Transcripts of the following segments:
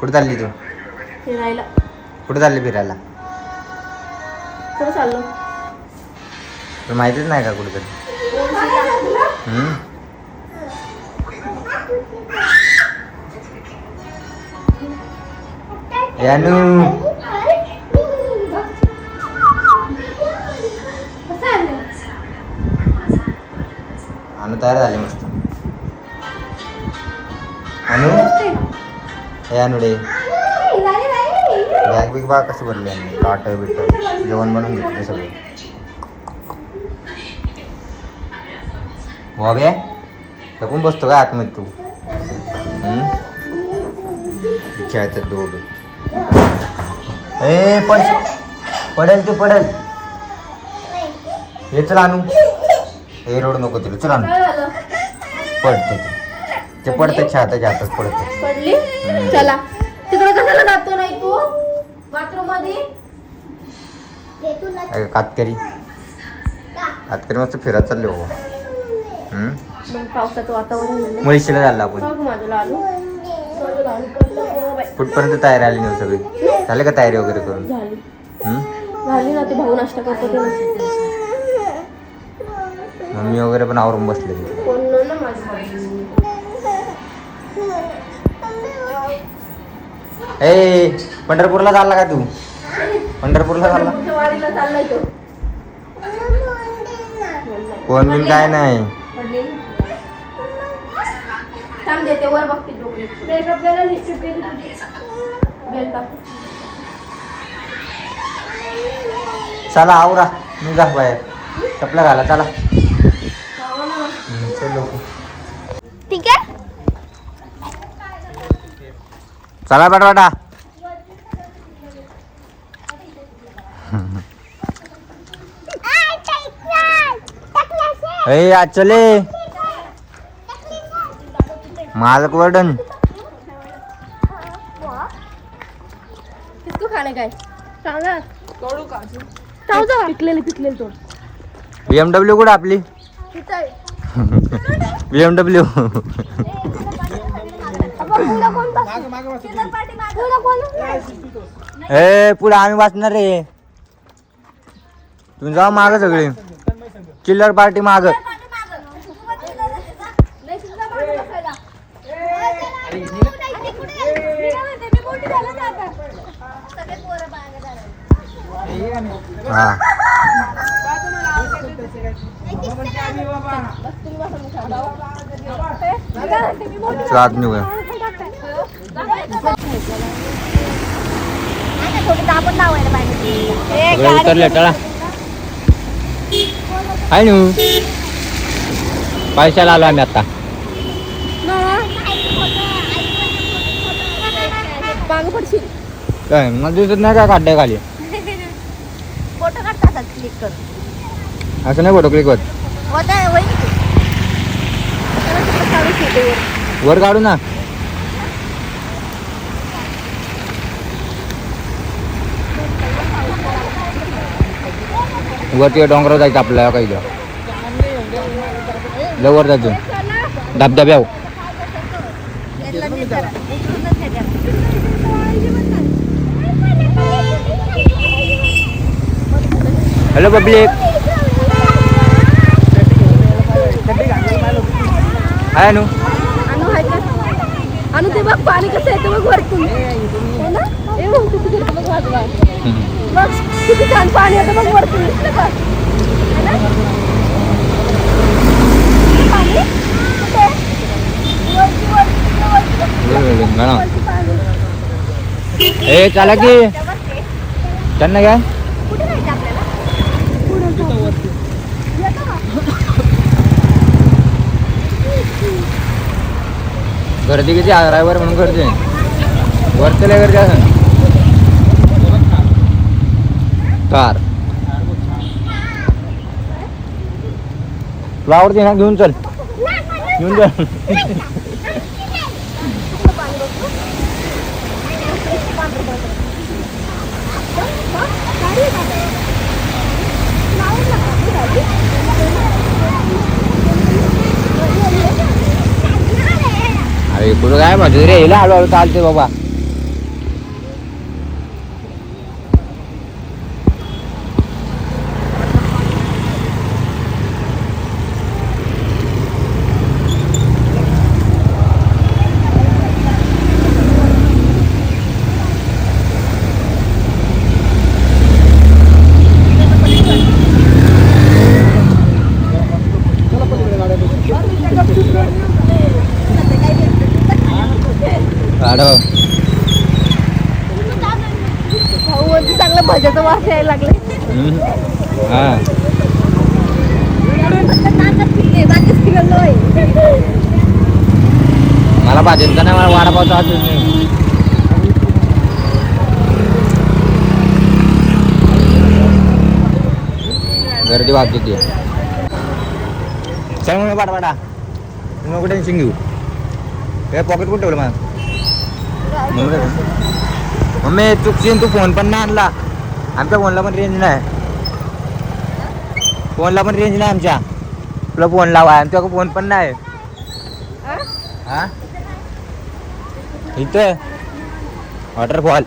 कुठे चालली तू फिरायला कुठे चालली फिरायला कुठं चाललो तुला माहितीच नाही हे अनुडे बॅग बिग बा कसं भरले यांनी? काट बिट. जेवण बनवून घेतले सगळे. बॉबे लपून बसतो का आतमध्ये तू? खेळतात दोघं. ए पड. पडेल ते पडेल. हे चल आणू. हे रोड नको तिला. चल आणू. पडते ते. पडते छाताच्या हातच पडते. पडली? चला. तिकडे कशाला जातो नाही तू? बाथरूममध्ये कातकरी. कातकरी मस्त फिरत चालले हो पावसाचं वातावरण मुळशीला झालं आपण बाई. कुठपर्यंत तयारी आली नाही सगळी? झाले का तयारी वगैरे करून? झाली. हम्म? झाली ना ते भाऊ नाश्ता करतो ते ना. मम्मी वगैरे पण आवरून बसले कोण ना माझं. ए पंढरपूरला चालला का तू? पंढरपूरला चालला? कोण बिन काय नाही. चला आवरा निघा बाहेर. चपला घाला चला. ठीक आहे? चला बटवाटा ए आज चले मालक वर्डन किसको पिकलेले पिकलेले तोड बीएमडब्ल्यू कुठं आपली? बीएमडब्ल्यू ए पुढे आम्ही वाचणार रे. तुम्ही जाऊ माग सगळे. चिल्लर पार्टी माग. हा. उतरले टळा आहे नू पैशाला आलो आम्ही आता. मागं काय मला दिसत नाही का काढाय खाली? फोटो काढतात क्लिक असं नाही फोटो क्लिक होत. वर काढू ना. वरती डोंगरावर जायचं आपल्याला काही लवर जायचं. धबधब्याव. हॅलो पब्लिक हाय अनु. अनु ते बघ पाणी कसं येतं बघ वरतून. हो बघ किती छान पाणी येतं बघ दिसलं का पाणी? वरती. ए चला की. त्यांना काय? गर्दी किती ड्रायव्हर म्हणून गर्दी. वरती लय गर्दी असं कार तुला आवडते ना घेऊन चल. घेऊन चल. अरे कुठं काय म्हणतो रे? हिला हळूहळू चालते बाबा गाडव भाऊ वरती वास यायला लागले हम्म. हा. बाकीच तिकडलं मला भाजींचा नाही मला वडापावचा आठवत नाही. गर्दी वाजते ती. चल मग पाठा पाठा तुम्ही टेन्शन घेऊ? काय पॉकेट कुठं ठेवलं मला मम्मी चुकशीन तू फोन पण नाही आणला. आमच्या फोनला पण रेंज नाही. फोनला पण रेंज नाही आमच्या. तुला फोन लावा आमच्याकडे फोन पण नाही. हा? इथं? वॉटरफॉल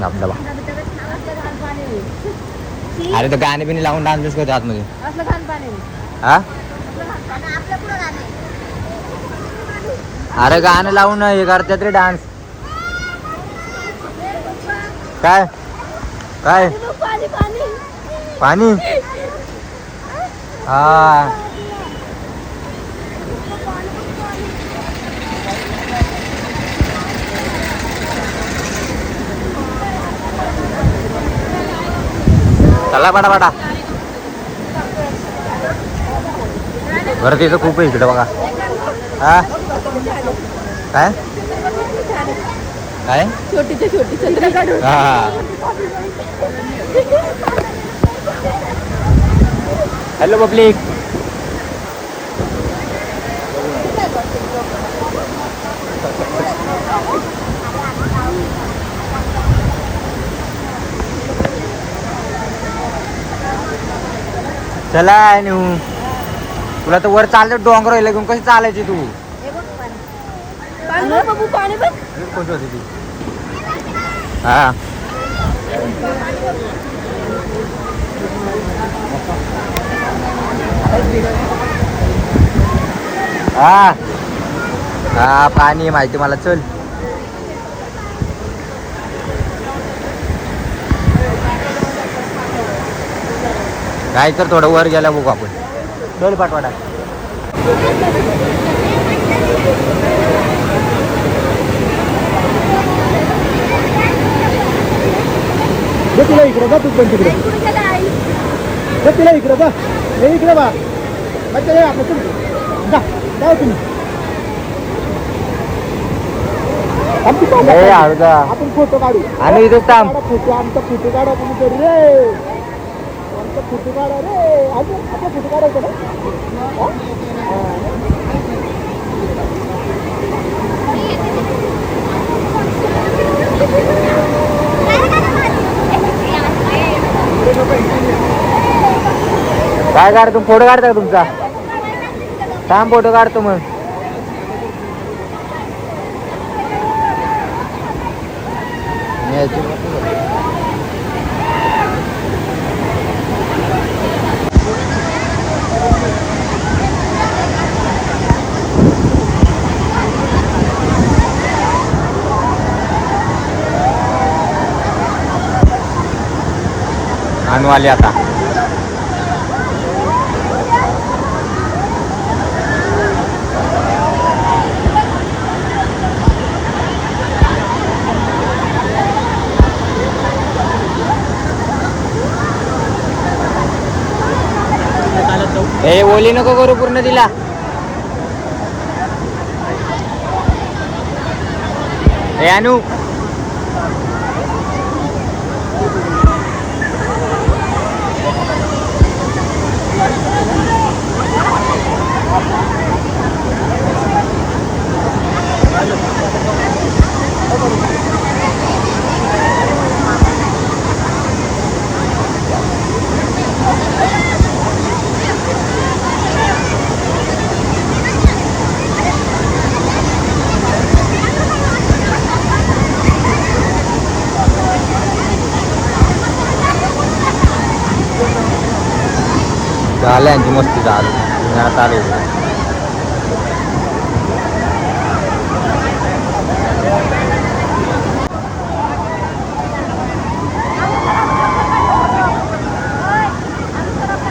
धबधबा. अरे तर गाणे बिने लावून डान्स करतो आतमध्ये. हा? अरे गाणं लावून हे करतात रे डान्स काय? काय? पाणी? हा. चला पाडा पाडा बरं तिथं खूप आहे इकडे बघा. हा? काय? काय छोटीच्या छोटी चंद्र काढून हा हॅलो पब्लिक चला न्यू तुला तर वर चालतं डोंगर होईल घेऊन कशी चालायची तू पाणी बघ बाबू पाणी बघ कोणती होती ती हा हा हा पाणी आहे माहिती मला चल काय तर थोडं वर गेला बघू आपण चल पाठवाडा जा तिला इकडे जा तू पण तिकडे. जा तिला इकडे जा. हे इकडे बा. बच्चा ये आपलं तुम्ही जा जाऊ तुम्ही. आपण. फोटो काढू. आणि इथेच थांब. फोटो आमचा फोटो काढा तुम्ही करू रे. आमचा फोटो काढा रे. फोटो काढायचा ना? काय काढतो? फोटो काढता का तुमचा? थांब फोटो काढतो मग. आणू आले आता. ए ओली नको करू पूर्ण तिला. ए अनु. यांची मस्ती चालू जरा चालू आहे.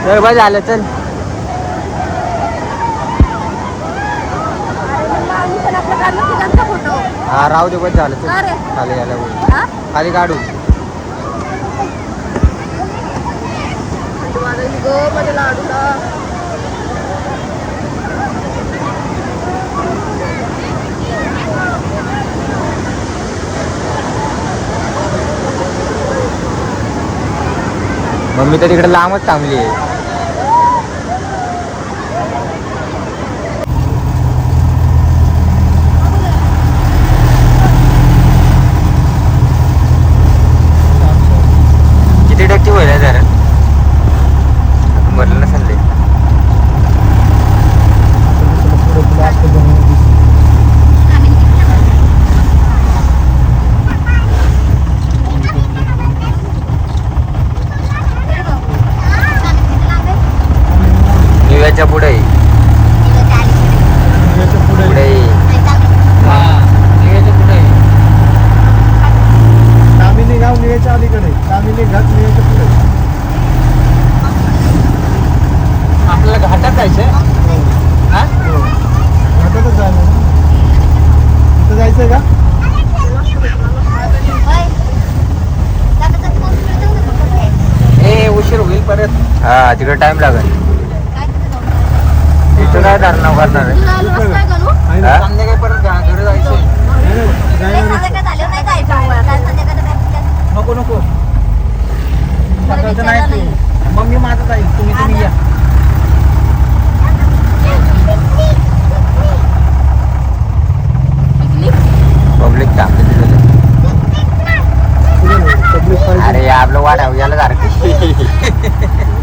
चल बा झालं चल हा राहू दे बस झालं? चल खाली हा खाली काढू माझ्या म्हणजे लाडूला. मम्मी तर तिकडे लांबच थांबली आहे किती टक्के होईल जरा भरलं नसेल ते पुढे तुला असं बनवून दिसतं. निव्याच्या पुढे याच्यापुढे पुढे कामिनी गाव निळ्याच्या अलीकडे कामिनी घाट निळ्याच्या पुढे आपल्याला घाटात जायचंय हा हो. घाटातच जायला ना तिथं जायचंय का ए उशीर होईल परत हा तिकडे टाइम लागेल. तिथं काय धरणं करणार आहे? तुला आलं असं काय करू? आहे ना? हा? संध्याकाळी परत घा- घरी जायचंय. नाही, नाही, जायला नाही. नको नको. नाही मग मी माझं जाईल. तुम्ही तुम्ही या. पब्लिक थांबते तिथे पुढे नाही, public पाहिजे. अरे आपलं वाढ याला सारखी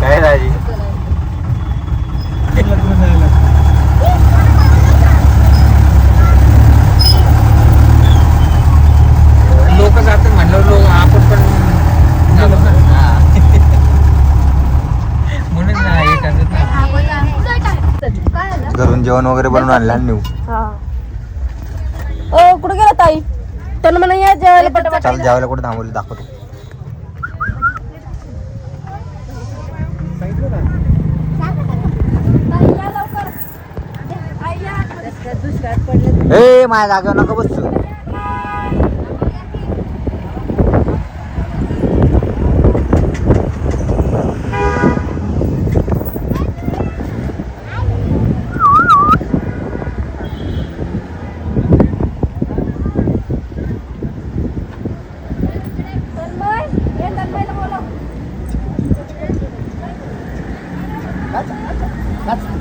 काय राजी लग्न जायला. लोक जातात म्हणलं लोक आपण पण जातो ना. हा. म्हणून ना हे करतात ना काय आलं घरून जेवण वगैरे बनवून आणलं आणि नेऊ. हा. ओ कुठे गेला ताई? त्यांना म्हणा या जेवायला पटापट चाल जेवायला कुठे थांबवलं दाखवतो. ए माझ्या जागेवर नका बसतो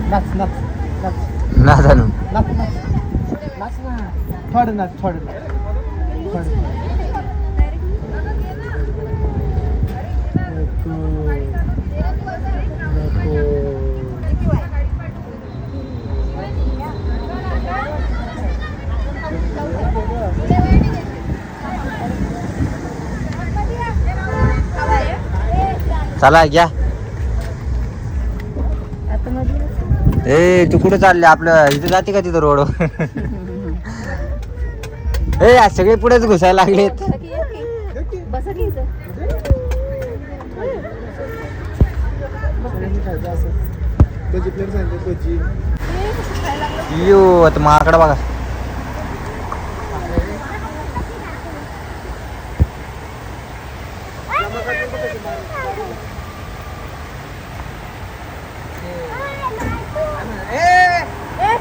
नाच नाच नाच नाच ना झालं नाच नाच नाच ना थोडं नाच थोडं नाच थोडं नको नको चला घ्या ए तू कुठे चालले? आपलं इथे जाते का तिथं रोड? ए आज सगळे पुढेच घुसायला लागलेत. यो आता माकडा बघा.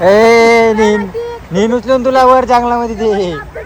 ए नीन नीन उचलून तुला वर जंगलामध्ये दे.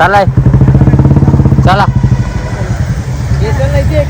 चालाय चला. हे चल नाही ते